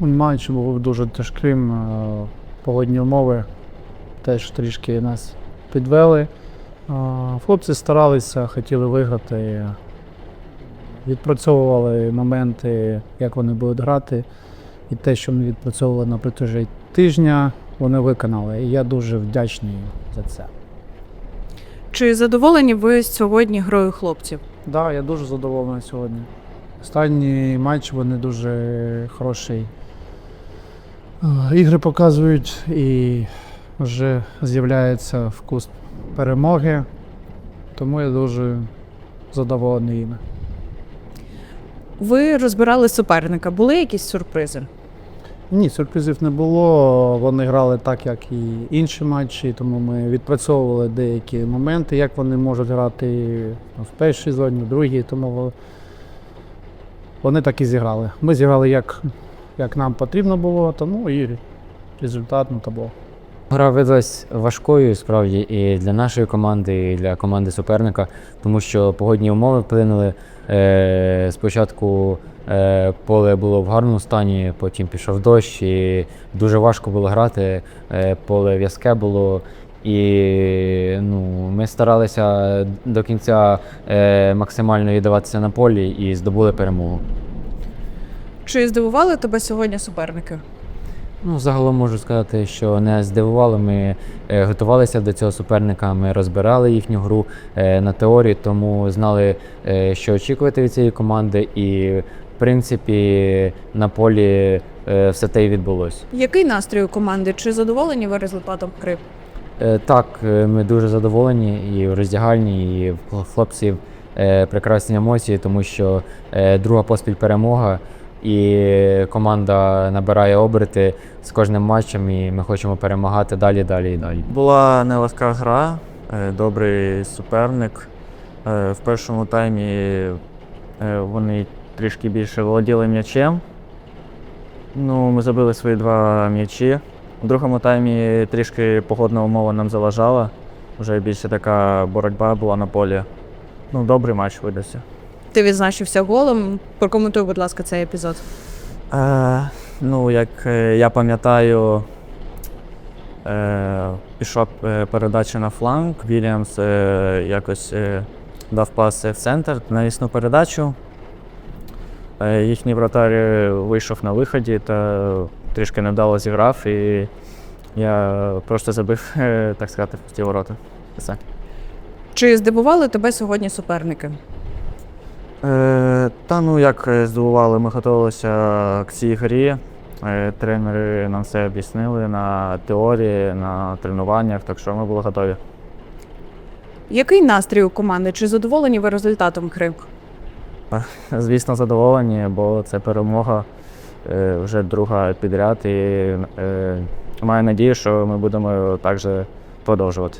Матч був дуже тяжким. е, Погодні умови теж трішки нас підвели. Е, Хлопці старалися, хотіли виграти. Відпрацьовували моменти, як вони будуть грати. І те, що ми відпрацьовували на протяжі тижня, вони виконали. І я дуже вдячний за це. Чи задоволені ви сьогодні грою хлопців? Так, да, я дуже задоволений сьогодні. Останній матч вони дуже хороший. Е, Ігри показують і вже з'являється вкус перемоги. Тому я дуже задоволений їми. Ви розбирали суперника. Були якісь сюрпризи? Ні, сюрпризів не було. Вони грали так, як і інші матчі, тому ми відпрацьовували деякі моменти, як вони можуть грати в першій зоні, в другій, тому вони так і зіграли. Ми зіграли як, як нам потрібно було, тому і результат на табло. Гра видалась важкою справді і для нашої команди, і для команди суперника, тому що погодні умови вплинули. Е, спочатку е, поле було в гарному стані, потім пішов дощ, і дуже важко було грати. Е, поле в'язке було. І ну, ми старалися до кінця максимально віддаватися на полі і здобули перемогу. Чи здивували тебе сьогодні суперники? Ну, загалом можу сказати, що не здивувало. Ми е, готувалися до цього суперника, ми розбирали їхню гру е, на теорії, тому знали, е, що очікувати від цієї команди, і в принципі на полі е, все те і відбулося. Який настрій у команди? Чи задоволені ви результатом гри? Е, Так, е, ми дуже задоволені і в роздягальні, і в хлопців е, прекрасні емоції, тому що е, друга поспіль перемога, і команда набирає оберти з кожним матчем, і ми хочемо перемагати далі, далі і далі. Була нелегка гра, е, добрий суперник. Е, В першому таймі е, вони трішки більше володіли м'ячем. Ну, ми забили свої два м'ячі. У другому таймі трішки погодна умова нам заважала. Вже більше така боротьба була на полі. Ну, добрий матч видався. Ти відзначився голом. Прокоментуй, будь ласка, цей епізод. Е, ну, як е, я пам'ятаю, е, пішла е, передача на фланг. Вільямс е, якось е, дав пас в центр навісну передачу. Е, їхній вратар е, вийшов на виході та трішки невдало зіграв, і я просто забив, е, так сказати, в ті ворота. Все. Чи здивували тебе сьогодні суперники? Е, та ну як е, здивували, ми готувалися к цій грі. Е, тренери нам все об'яснили на теорії, на тренуваннях, так що ми були готові. Який настрій у команди? Чи задоволені ви результатом гри? Звісно, задоволені, бо це перемога е, вже друга підряд. І е, маю надію, що ми будемо так же продовжувати.